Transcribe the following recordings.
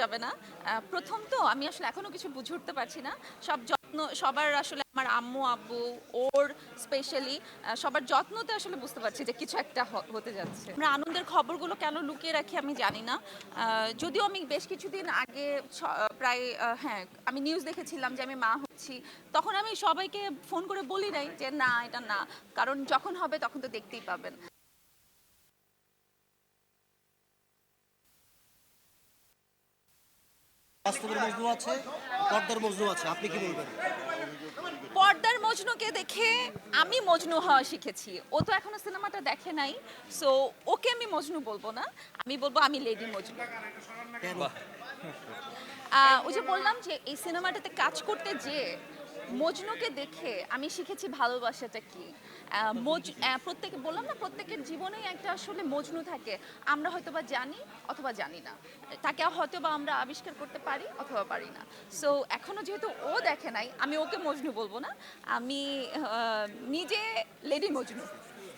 যাবে না। প্রথম তো আমি আসলে এখনও কিছু বুঝে উঠতে পারছি না। সব যত্ন, সবার আসলে আমার আম্মু, আব্বু, ওর স্পেশালি সবার যত্নতে আসলে বুঝতে পারছি যে কিছু একটা হতে যাচ্ছে। আমরা আনন্দের খবরগুলো কেন লুকিয়ে রাখি আমি জানি না। যদিও আমি বেশ কিছুদিন আগে প্রায় হ্যাঁ আমি নিউজ দেখেছিলাম যে আমি মা হচ্ছি। তখন আমি সবাইকে ফোন করে বলি নাই যে না, এটা না। কারণ যখন হবে তখন তো দেখতেই পাবেন। বাস্তবের মজনু আছে পর্দার মজনু আছে আপনি কি বলবেন? পর্দার মজনুকে দেখে আমি মজনু হওয়া শিখেছি। ও তো এখনও সিনেমাটা দেখে নাই সো ওকে আমি মজনু বলব না আমি বলব আমি লেডি মজনু। ওই যে বললাম যে এই সিনেমাটাতে কাজ করতে যে মজনুকে দেখে আমি শিখেছি ভালোবাসাটা কি। মজ- প্রত্যেকে বললাম না, প্রত্যেকের জীবনেই একটা আসলে মজনু থাকে। আমরা হয়তো বা জানি অথবা জানি না। তাকে হয়তো বা আমরা আবিষ্কার করতে পারি অথবা পারি না। সো এখনও যেহেতু ও দেখে নাই, আমি ওকে মজনু বলব না। আমি নিজে লেডি মজনু।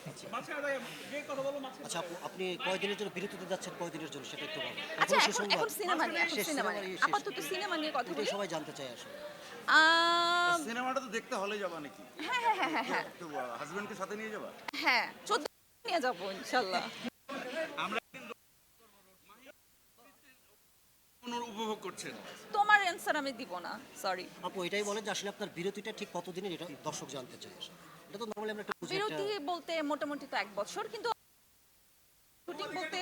আচ্ছা আপু আপনি কয়দিনের জন্য বিরতিতে যাচ্ছেন? কয়দিনের জন্য? সেটা একটু বলেন। আচ্ছা এখন এখন সিনেমা নিয়ে এখন সিনেমা সিনেমা নিয়ে। নিয়ে আপাতত সিনেমা নিয়ে কথা বলি। সবাই জানতে চায় আসলে। সিনেমাটা তো দেখতে হলে যাবা নাকি? হ্যাঁ হ্যাঁ হ্যাঁ হ্যাঁ হ্যাঁ। তো হাজবেন্ডকে সাথে নিয়ে যাবা? হ্যাঁ নিয়ে যাব কোন উপভোগ করছেন। তোমার অ্যান্সার আমি দিব না সরি আপু এটাই বলেন যে আসলে আপনার বিরতিটা ঠিক কতদিনের? এটা দর্শক জানতে চায় আসলে। এটা তো নর্মালি আমরা একটা বিরতি বলতে মোটামুটি তো এক বছর কিন্তু শুটিং বলতে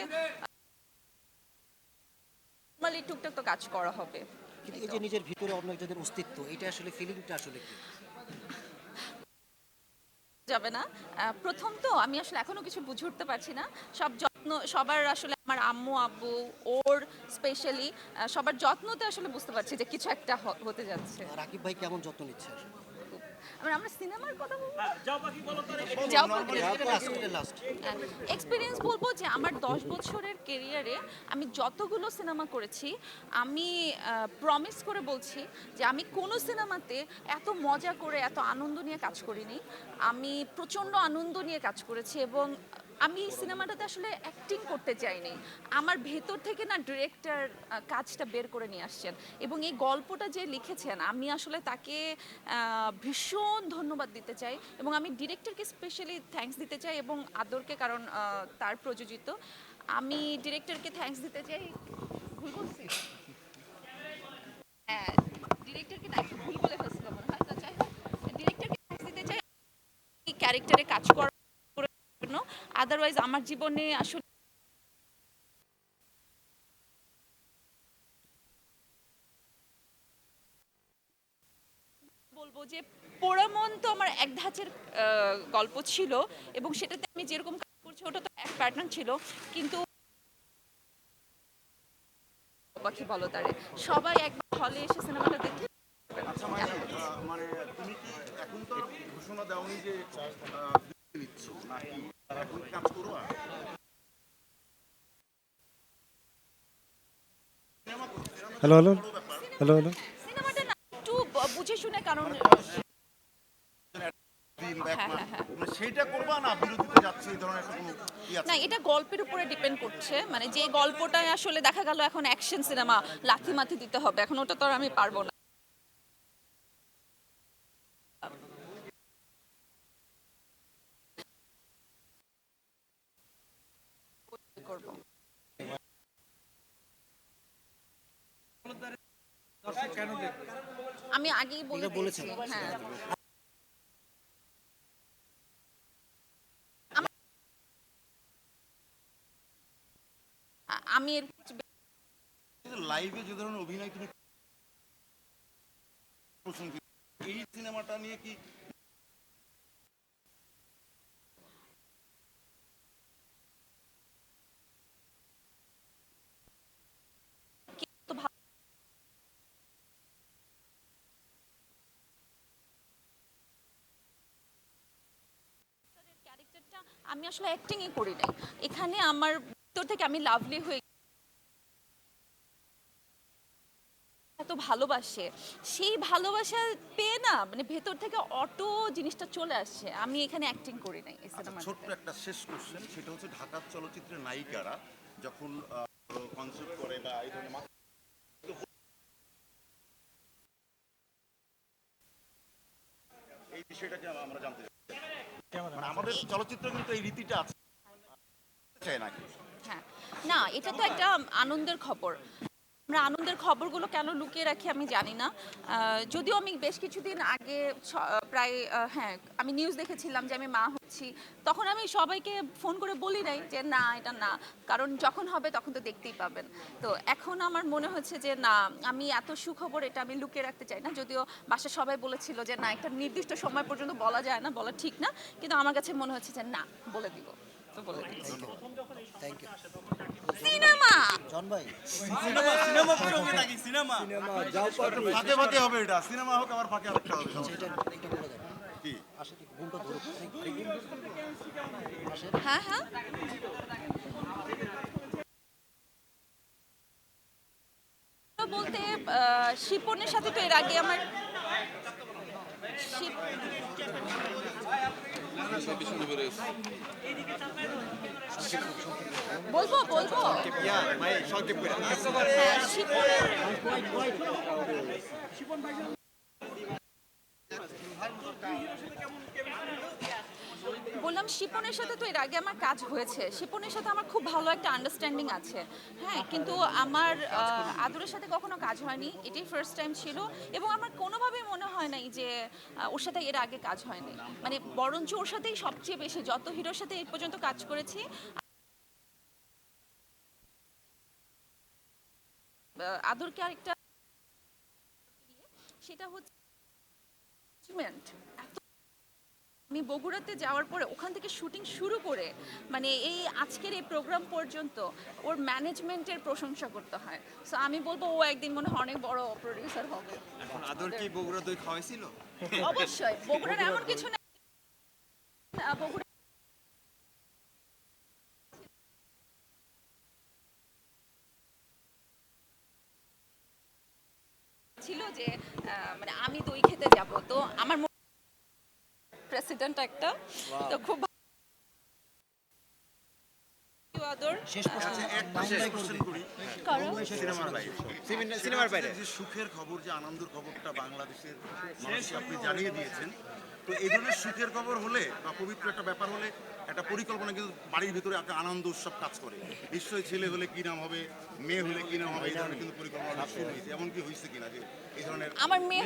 নর্মালি টুকটাক তো কাজ করা হবে। কিন্তু এই যে নিজের ভিতরে অন্য একজনের অস্তিত্ব এটা আসলে ফিলিংটা আসলে কি? যাবে না। প্রথম তো আমি আসলে এখনও কিছু বুঝে উঠতে পারছি না। সব যত্ন সবার আসলে আমার আম্মু আব্বু ওর স্পেশালি সবার যত্নতে আসলে বুঝতে পারছি যে কিছু একটা হতে যাচ্ছে। রাকিব ভাই কেমন যত্ন নিচ্ছে আসলে? আমরা আমরা সিনেমার কথা বলব? যাও এক্সপিরিয়েন্স বলব। যে আমার দশ বছরের কেরিয়ারে আমি যতগুলো সিনেমা করেছি আমি প্রমিস করে বলছি যে আমি কোনো সিনেমাতে এত মজা করে এত আনন্দ নিয়ে কাজ করিনি। আমি প্রচণ্ড আনন্দ নিয়ে কাজ করেছি এবং আমি সিনেমাটাতে আসলে অ্যাক্টিং করতে চাইনি। আমার ভেতর থেকে না ডিরেক্টর কাজটা বের করে নিয়ে আসছেন। এবং এই গল্পটা যে লিখেছেন, আমি আসলে তাকে ভীষণ ধন্যবাদ দিতে চাই। এবং আমি ডিরেক্টরকে স্পেশালি থ্যাঙ্কস দিতে চাই এবং আদরকে কারণ তার প্রযোজিত। আমি ডিরেক্টরকে থ্যাঙ্কস দিতে চাই। ভুল বলছি? হ্যাঁ ডিরেক্টরকে ভুল বলে ফেলছিলাম মনে হয় তো যাই হোক ডিরেক্টরকে থ্যাঙ্কস দিতে চাই। ক্যারেক্টারে কাজ জন্য আদারওয়াইজ আমার জীবনে আসলে বলব যে পোড়ামন তো আমার এক ধাঁচের গল্প ছিল এবং সেটাতে আমি যেরকম কাজ করছি ওটা তো এক প্যাটার্ন ছিল। কিন্তু পাখি বলো তারে। সবাই একবার হলে এসে সিনেমাটা দেখে আচ্ছা মানে মানে তুমি কি এখন তো ঘোষণা দাওনি যে আহ, বিরতি নিচ্ছ নাকি এখন কাজ করো আর হ্যালো হ্যালো হ্যালো হ্যালো সিনেমাটা না একটু ব- বুঝে শুনে কারণ দিন বা এক মাস সেইটা করবা না বিরতিতে যাচ্ছে এই ধরনের একটা কোনো ই আছে? না এটা গল্পের উপরে ডিপেন্ড করছে। মানে যে গল্পটা আসলে দেখা গেল এখন অ্যাকশন সিনেমা লাথি মাথি দিতে হবে এখন ওটা তো আর আমি পারব না। করব। আমি আগেই বলে এটা হ্যাঁ। আমি এর লাইভে যে ধরনের অভিনয় তুমি এই সিনেমাটা নিয়ে কি আমি আসলে অ্যাক্টিংই করি নাই। এখানে আমার ভিতর থেকে আমি লাভলি হয়ে এত ভালোবাসে। সেই ভালোবাসা পেয়ে না মানে ভেতর থেকে অটো জিনিসটা চলে আসছে। আমি এখানে অ্যাক্টিং করি নাই আচ্ছা, ছোট্ট একটা শেষ কোশ্চেন সেটা হচ্ছে ঢাকার চলচ্চিত্রের নায়িকারা যখন কনসেপ্ট করে বা এই ধরনের এই বিষয়টাকে আমরা জানতে আমাদের চলচ্চিত্র কিন্তু এই রীতিটা আছে। হ্যাঁ। না এটা তো একটা আনন্দের খবর। আমরা আনন্দের খবরগুলো কেন লুকিয়ে রাখি আমি জানি না। যদিও আমি বেশ কিছুদিন আগে প্রায় হ্যাঁ আমি নিউজ দেখেছিলাম যে আমি মা হচ্ছি। তখন আমি সবাইকে ফোন করে বলি নাই যে না, এটা না। কারণ যখন হবে তখন তো দেখতেই পাবেন। তো এখন আমার মনে হচ্ছে যে না, আমি এত সুখবর এটা আমি লুকিয়ে রাখতে চাই না। যদিও বাসা সবাই বলেছিল যে না, একটা নির্দিষ্ট সময় পর্যন্ত বলা যায় না, বলা ঠিক না। কিন্তু আমার কাছে মনে হচ্ছে যে না, বলে দিব। তো বলে থ্যাংক ইউ সিনেমা! জন ভাই। ফাঁকে ফাঁকে হবে এটা। সিনেমা হোক আবার ফাঁকে আরেকটা হবে। এটা এটা বলে দেন কি? আসলে ঘুমটা ধরুক হ্যাঁ হ্যাঁ। বলতে শিপনের সাথে তো এর আগে আমার বলব বলব? হ্যাঁ, শিপনের বললাম শিপনের সাথে তো এর আগে আমার কাজ হয়েছে। শিপনের সাথে আমার খুব ভালো একটা আন্ডারস্ট্যান্ডিং আছে। হ্যাঁ কিন্তু আমার আদরের সাথে কখনো কাজ হয়নি। এটাই ফার্স্ট টাইম ছিল এবং আমার কোনোভাবেই মনে হয় নাই যে ওর সাথে এর আগে কাজ হয়নি। মানে বরঞ্চ ওর সাথেই সবচেয়ে বেশি, যত হিরোর সাথে এই পর্যন্ত কাজ করেছি আদরকে আরেকটা সেটা হচ্ছে এত আমি বগুড়াতে যাওয়ার পরে ওখান থেকে শুটিং শুরু করে মানে এই আজকের এই প্রোগ্রাম পর্যন্ত ওর ম্যানেজমেন্টের প্রশংসা করতে হয়। সো আমি বলব ও একদিন মনে হয় অনেক বড় প্রডিউসার হবে। এখন আদর কি বগুড়া দই খাওয়াইছিল? অবশ্যই বগুড়ার এমন কিছু না। বগুড়া ছিল যে মানে আমি দই খেতে যাব তো আমার প্রেসিডেন্ট একটা। তো খুব ভালো। আদর। শেষ আহ, প্রশ্ন এক পাশে কোশ্চেন করি। করো। সিনেমার বাইরে। যে সুখের খবর যে আনন্দের খবরটা বাংলাদেশের মানুষকে আপনি জানিয়ে দিয়েছেন তো এই ধরনের সুখের খবর হলে বা পবিত্র একটা ব্যাপার হলে একটা পরিকল্পনা কিন্তু বাড়ির ভিতরে একটা আনন্দ উৎসব কাজ করে। নিশ্চয়ই ছেলে হলে কি নাম হবে মেয়ে হলে কি নাম হবে এই ধরনের কিন্তু পরিকল্পনা শুরু হয়েছে এমন কি হয়েছে কিনা যে এই ধরনের আমার মেয়ে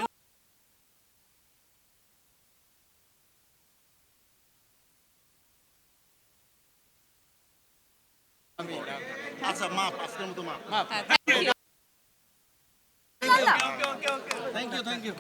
আচ্ছা মাপ আজকের মতো মাপ। মাপ। thank you. Thank you thank you